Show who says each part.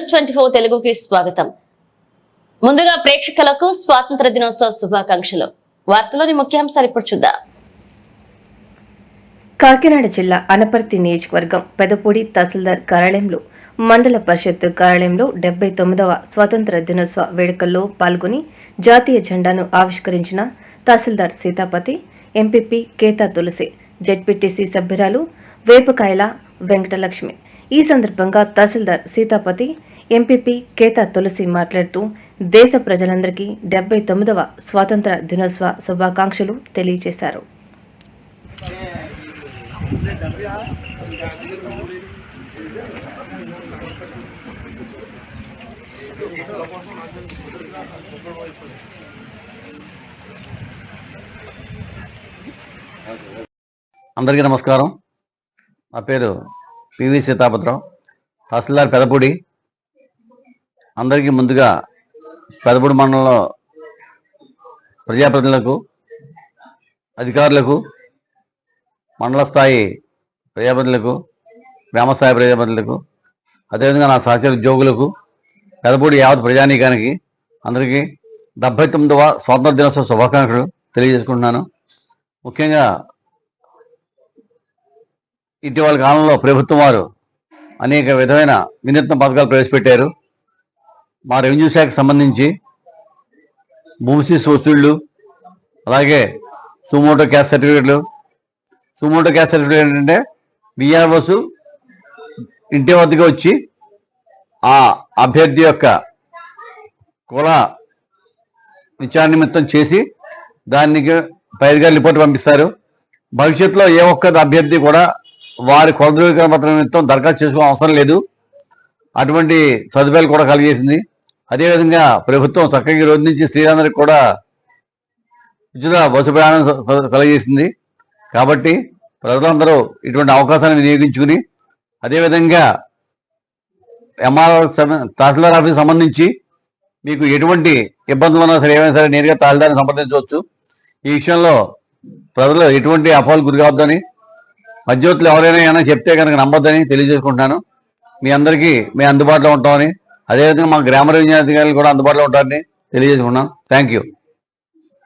Speaker 1: News twenty four తెలుగుకి స్వాగతం. ముందుగా ప్రేక్షకులకు స్వాతంత్ర దినోత్సవ శుభాకాంక్షలు. వార్తలోని ముఖ్యాంశాలు ఇప్పుడు చూద్దాం.
Speaker 2: కాకినాడ జిల్లా అనపర్తి నియోజకవర్గం పెదపూడి తహసీల్దార్ కార్యాలయంలో మండల పరిషత్ కార్యాలయంలో డెబ్బై తొమ్మిదవ స్వాతంత్ర దినోత్సవ వేడుకల్లో పాల్గొని జాతీయ జెండాను ఆవిష్కరించిన తహసీల్దార్ సీతాపతి ఎంపీపీ కేతా తులసి జడ్పీటీసీ సభ్యురాలు వేపకాయల వెంకటలక్ష్మి ఈ సందర్భంగా తహసీల్దార్ సీతాపతి ఎంపీపీ కేతా తులసి మాట్లాడుతూ దేశ ప్రజలందరికీ డెబ్బై తొమ్మిదవ స్వాతంత్ర దినోత్సవ శుభాకాంక్షలు తెలియజేశారు.
Speaker 3: అందరికీ నమస్కారం. నా పేరు పివి సీతాపత్రం తహసీల్దార్ పెదపూడి. అందరికీ ముందుగా పెదపూడి మండలంలో ప్రజాప్రతినిధులకు అధికారులకు మండల స్థాయి ప్రజాప్రతినిధులకు గ్రామస్థాయి ప్రజాప్రతినిధులకు అదేవిధంగా నా సహచర ఉద్యోగులకు పెదపూడి యావత్ ప్రజానీకానికి అందరికీ డెబ్బై తొమ్మిదవ స్వాతంత్ర దినోత్సవ శుభాకాంక్షలు తెలియజేసుకుంటున్నాను. ముఖ్యంగా ఇటీవల కాలంలో ప్రభుత్వం వారు అనేక విధమైన వినూత్న పథకాలు ప్రవేశపెట్టారు. మా రెవెన్యూ శాఖకు సంబంధించి భూమిశీస్ వసూళ్ళు అలాగే సుమోటో క్యాస్ట్ సర్టిఫికేట్లు. సుమోటో క్యాస్ట్ సర్టిఫికేట్ ఏంటంటే బిఆర్ఓస్ ఇంటి వద్దకు వచ్చి ఆ అభ్యర్థి యొక్క కుల విచారణ నిమిత్తం చేసి దానికి పైరుగా రిపోర్ట్ పంపిస్తారు. భవిష్యత్తులో ఏ ఒక్క అభ్యర్థి కూడా వారి కుల ధృవీకరణ పత్రం నిమిత్తం దరఖాస్తు చేసుకోవడం అవసరం లేదు. అటువంటి సదుపాయాలు కూడా కలిగేసింది. అదేవిధంగా ప్రభుత్వం చక్కగా ఈ రోజు నుంచి స్త్రీలందరికీ కూడా ఉచిత బస్సు ప్రయాణం కలిగేసింది. కాబట్టి ప్రజలందరూ ఇటువంటి అవకాశాన్ని వినియోగించుకుని అదేవిధంగా ఎంఆర్ఓ తహసీల్దార్ ఆఫీస్ సంబంధించి మీకు ఎటువంటి ఇబ్బందులు ఉన్నా సరే ఏమైనా సరే నేరుగా తహసీల్దార్ని సంప్రదించవచ్చు. ఈ విషయంలో ప్రజలు ఎటువంటి అపోహలు గురి కావద్దని మధ్యవర్తులు ఎవరైనా ఏమైనా చెప్తే కనుక నమ్మొద్దని తెలియజేసుకుంటాను. మీ అందరికీ మేము అందుబాటులో ఉంటామని అదేవిధంగా మా గ్రామ రెవెన్యూ అధికారులు కూడా అందుబాటులో ఉంటారని తెలియజేసుకున్నాం థ్యాంక్ యూ